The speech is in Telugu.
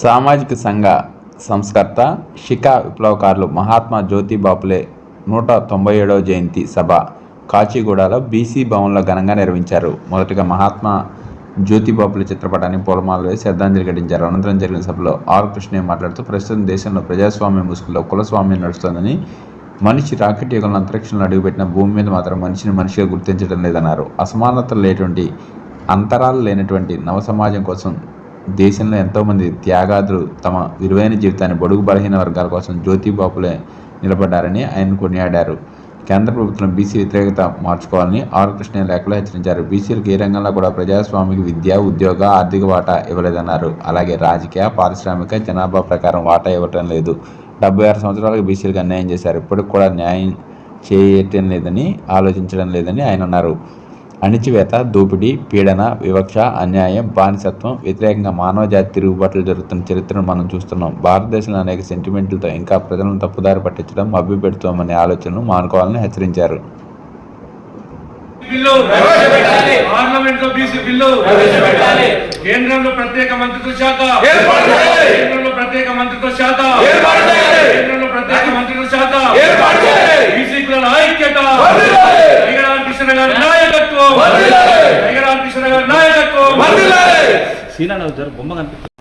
సామాజిక సంఘ సంస్కర్త షికా విప్లవకారులు మహాత్మా జ్యోతిబాపులే నూట తొంభై ఏడవ జయంతి సభ కాచిగూడలో బీసీ భవన్లో ఘనంగా నిర్వహించారు. మొదటగా మహాత్మా జ్యోతిబాపుల చిత్రపటాన్ని చిత్రపటానికి పూలమాలలు వేసి శ్రద్ధాంజలి ఘటించారు. అనంతరం జరిగిన సభలో ఆర్ కృష్ణయ్య మాట్లాడుతూ ప్రస్తుతం దేశంలో ప్రజాస్వామ్య ముసుగులో కులస్వామ్యం నడుస్తోందని మనిషి రాకెట్ యుగంలో అంతరిక్షంలో అడుగుపెట్టిన భూమి మీద మాత్రం మనిషిని మనిషిగా గుర్తించడం లేదన్నారు. అసమానతలు లేటువంటి అంతరాలు లేనటువంటి నవ సమాజం కోసం దేశంలో ఎంతోమంది త్యాగాదులు తమ విలువైన జీవితాన్ని బడుగు బలహీన వర్గాల కోసం జ్యోతి బాపులే నిలబడ్డారని ఆయన కొనియాడారు. కేంద్ర ప్రభుత్వం బీసీ వ్యతిరేకత మార్చుకోవాలని ఆర్ కృష్ణ లేఖలో హెచ్చరించారు. బీసీలకు ఏ రంగంలో కూడా ప్రజాస్వామికి విద్య ఉద్యోగ ఆర్థిక వాటా ఇవ్వలేదన్నారు. అలాగే రాజకీయ పారిశ్రామిక జనాభా ప్రకారం వాటా ఇవ్వటం లేదు. డెబ్బై ఆరు సంవత్సరాలకు బీసీలకు అన్యాయం చేశారు. ఇప్పటికి కూడా న్యాయం చేయటం లేదని ఆలోచించడం లేదని ఆయన అన్నారు. అణిచివేత దోపిడీ పీడన వివక్ష అన్యాయం బానిసత్వం వ్యతిరేకంగా మానవ జాతి తిరుగుబాట్లు జరుగుతున్న చరిత్రను మనం చూస్తున్నాం. భారతదేశంలో అనేక సెంటిమెంట్లతో ఇంకా ప్రజలను తప్పుదారి పట్టించడం మభ్యపెడుతామనే ఆలోచనను మానుకోవాలని హెచ్చరించారు. బిల్లు పార్లమెంట్లో బీసీ బిల్లు కేంద్రంలో ప్రత్యేక మంత్రిత్వ శాఖ. కేంద్రంలో சீனா நகர் பொம்மை கம்பி